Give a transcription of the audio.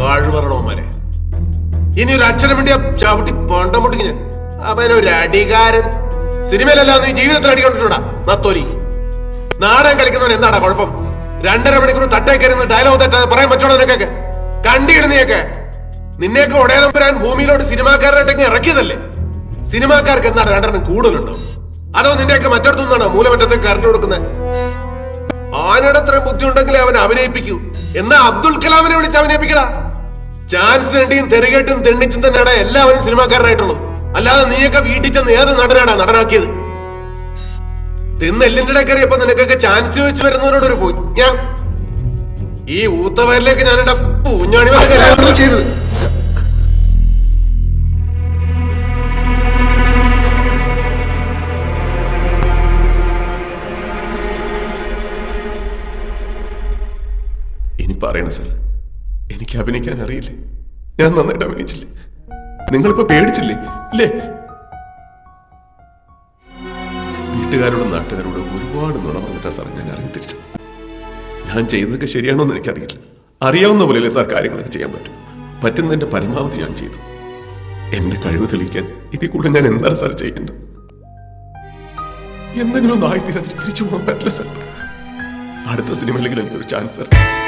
വാഴ്വരണവന്മാരെ ഇനി ഒരു അച്ഛനും വേണ്ടി ചവിട്ടി പണ്ടം പൊട്ടിക്ക് ഞാൻ. ഒരു അടികാരൻ. സിനിമയിലല്ല നീ ജീവിതത്തിൽ അടിക്കൊണ്ടിട്ടുണ്ടാ നത്തോലി നാടൻ കളിക്കുന്നവൻ എന്താടാ കുഴപ്പം? രണ്ടര മണിക്കൂർ തട്ടേ കയറുന്ന ഡയലോഗ് തെറ്റാതെ പറയാൻ പറ്റുള്ളൂ നിനക്കൊക്കെ? കണ്ടിടുന്ന നീയൊക്കെ നിന്നെയൊക്കെ ഉടയനം വരാൻ ഭൂമിയിലോട്ട് സിനിമാക്കാരായിട്ടൊക്കെ ഇറക്കിയതല്ലേ? സിനിമാക്കാർക്ക് എന്താണ് രണ്ടെണ്ണം കൂടുതലുണ്ടോ? അതോ നിന്റെയൊക്കെ മറ്റടുത്തുനിന്നാണോ മൂലമറ്റത്തേക്ക് കറണ്ട് കൊടുക്കുന്നത്? ആനയുടെ അത്ര ബുദ്ധി ഉണ്ടെങ്കിലേ അവൻ അഭിനയിപ്പിക്കൂ. എന്നാ അബ്ദുൽ കലാമിനെ വിളിച്ച് അഭിനയിപ്പിക്കടാ. ചാൻസ് തെണ്ടിയും തെരുകേട്ടും തെണ്ണിച്ചും തന്നെയാണ് എല്ലാവരും സിനിമാക്കാരനായിട്ടുള്ളൂ. അല്ലാതെ നീയൊക്കെ വീട്ടിൽ ചെന്ന് ഏത് നടനാടാ നടനാക്കിയത്? തിന്ന് എല്ലിന്റെ നിനക്കൊക്കെ ചാൻസ് വെച്ച് വരുന്നവരോട് ഒരു പോയി. ഞാൻ ഈ ഊത്തവയലിലേക്ക് ഞാൻ എന്റെ പൂഞ്ഞാണി ചെയ്തത് ഇനി പറയണ സാർ. എനിക്ക് അഭിനയിക്കാൻ അറിയില്ലേ? ഞാൻ നന്നായിട്ട് അഭിനയിച്ചില്ലേ? നിങ്ങളിപ്പോ പേടിച്ചില്ലേ? ഇല്ലേ? വീട്ടുകാരോടും നാട്ടുകാരോടും ഒരുപാട് നുണ പറഞ്ഞിട്ടാ സാർ ഞാൻ അറിയാൻ തിരിച്ചു ഞാൻ ചെയ്യുന്നതൊക്കെ ശരിയാണോ എന്ന് എനിക്കറിയില്ല. അറിയാവുന്ന പോലെയല്ലേ സാർ കാര്യങ്ങളൊക്കെ ചെയ്യാൻ പറ്റും. പറ്റുന്നതിന്റെ പരമാവധി ഞാൻ ചെയ്തു. എന്റെ കഴിവ് തെളിയിക്കാൻ ഇതിൽ കൂടുതൽ ഞാൻ എന്താണ് സാർ ചെയ്യേണ്ടത്? എന്തെങ്കിലും ഒന്ന് ആയിത്തീരാതെ തിരിച്ചു പോകാൻ പറ്റില്ല സാർ. അടുത്ത സിനിമയിലെങ്കിലും എനിക്കൊരു ചാൻസ് തരാം